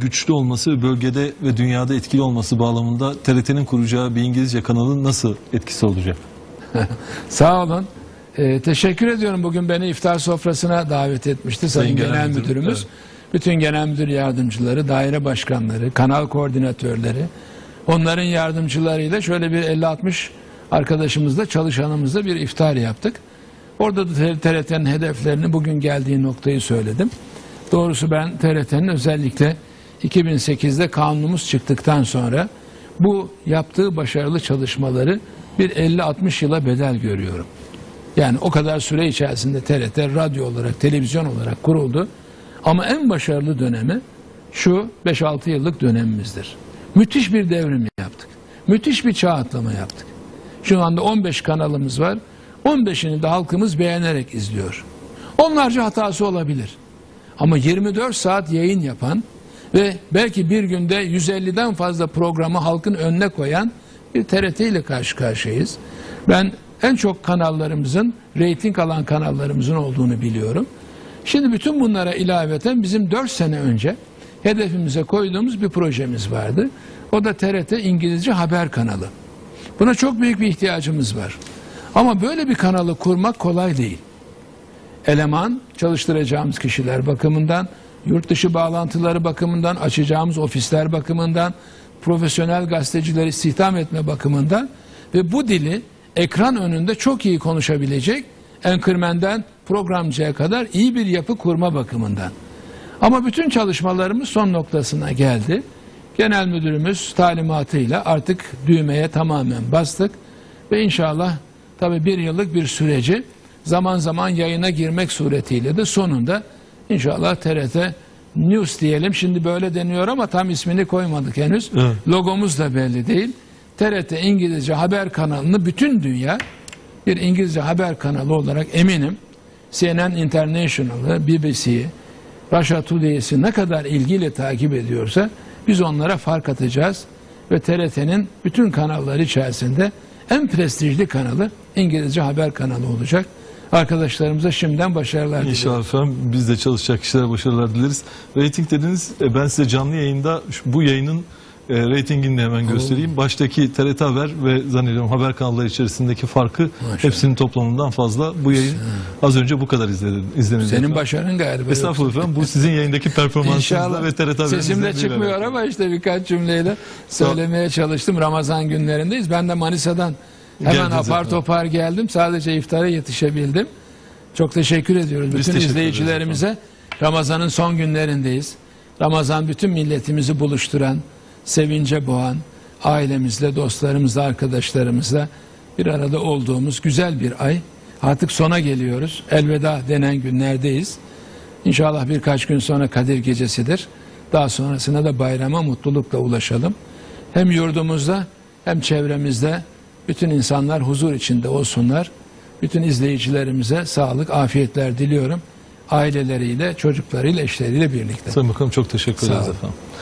güçlü olması ve bölgede ve dünyada etkili olması bağlamında TRT'nin kuracağı bir İngilizce kanalın nasıl etkisi olacak? Sağ olun. Ee, teşekkür ediyorum. Bugün beni iftar sofrasına davet etmişti Sayın, Sayın Genel, Genel Müdürüm, Müdürümüz. evet. Bütün genel müdür yardımcıları, daire başkanları, kanal koordinatörleri, onların yardımcılarıyla şöyle bir 50-60 arkadaşımızla, çalışanımızla bir iftar yaptık. Orada da TRT'nin hedeflerini bugün geldiği noktayı söyledim. Doğrusu ben TRT'nin özellikle 2008'de kanunumuz çıktıktan sonra bu yaptığı başarılı çalışmaları bir 50-60 yıla bedel görüyorum. Yani o kadar süre içerisinde TRT radyo olarak, televizyon olarak kuruldu. Ama en başarılı dönemi şu 5-6 yıllık dönemimizdir. Müthiş bir devrim yaptık. Müthiş bir çağ atlama yaptık. Şu anda 15 kanalımız var. 15'ini de halkımız beğenerek izliyor. Onlarca hatası olabilir. Ama 24 saat yayın yapan ve belki bir günde 150'den fazla programı halkın önüne koyan bir TRT ile karşı karşıyayız. Ben en çok kanallarımızın, reyting alan kanallarımızın olduğunu biliyorum. Şimdi bütün bunlara ilaveten bizim 4 sene önce hedefimize koyduğumuz bir projemiz vardı. O da TRT İngilizce Haber kanalı. Buna çok büyük bir ihtiyacımız var. Ama böyle bir kanalı kurmak kolay değil eleman çalıştıracağımız kişiler bakımından, yurt dışı bağlantıları bakımından, açacağımız ofisler bakımından, profesyonel gazetecileri istihdam etme bakımından ve bu dili ekran önünde çok iyi konuşabilecek enkırmenden programcıya kadar iyi bir yapı kurma bakımından. Ama bütün çalışmalarımız son noktasına geldi. Genel müdürümüz talimatıyla artık düğmeye tamamen bastık ve inşallah tabii bir yıllık bir süreci zaman zaman yayına girmek suretiyle de sonunda inşallah TRT News diyelim. Şimdi böyle deniyor ama tam ismini koymadık henüz. Evet. Logomuz da belli değil. TRT İngilizce haber kanalını bütün dünya bir İngilizce haber kanalı olarak eminim CNN International'ı, BBC'yi, Russia Today'si ne kadar ilgiyle takip ediyorsa biz onlara fark atacağız ve TRT'nin bütün kanalları içerisinde en prestijli kanalı İngilizce haber kanalı olacak. Arkadaşlarımıza şimdiden başarılar diliyorum. İnşallah efendim biz de çalışacak kişilere başarılar dileriz. Rating dediniz e, ben size canlı yayında şu- bu yayının e, reytingini de hemen göstereyim. Baştaki TRT Haber ve zannediyorum haber kanalları içerisindeki farkı hepsinin toplamından fazla. Bu yayın az önce bu kadar izledi, izlenildi. Senin efendim. başarın galiba. Estağfurullah efendim bu sizin yayındaki performansınızla İnşallah. ve TRT Haber'in Sesim de izlenimleriyle çıkmıyor ama işte birkaç cümleyle söylemeye çalıştım. Ramazan günlerindeyiz. Ben de Manisa'dan hemen Geldiniz apar efendim. topar geldim. Sadece iftara yetişebildim. Çok teşekkür ediyoruz bütün teşekkür izleyicilerimize. Ramazan'ın son günlerindeyiz. Ramazan bütün milletimizi buluşturan, sevince boğan, ailemizle, dostlarımızla, arkadaşlarımızla bir arada olduğumuz güzel bir ay. Artık sona geliyoruz. Elveda denen günlerdeyiz. İnşallah birkaç gün sonra Kadir Gecesi'dir. Daha sonrasına da bayrama mutlulukla ulaşalım. Hem yurdumuzda hem çevremizde bütün insanlar huzur içinde olsunlar. Bütün izleyicilerimize sağlık, afiyetler diliyorum. Aileleriyle, çocuklarıyla, eşleriyle birlikte. Sayın Bakanım çok teşekkür ederiz efendim.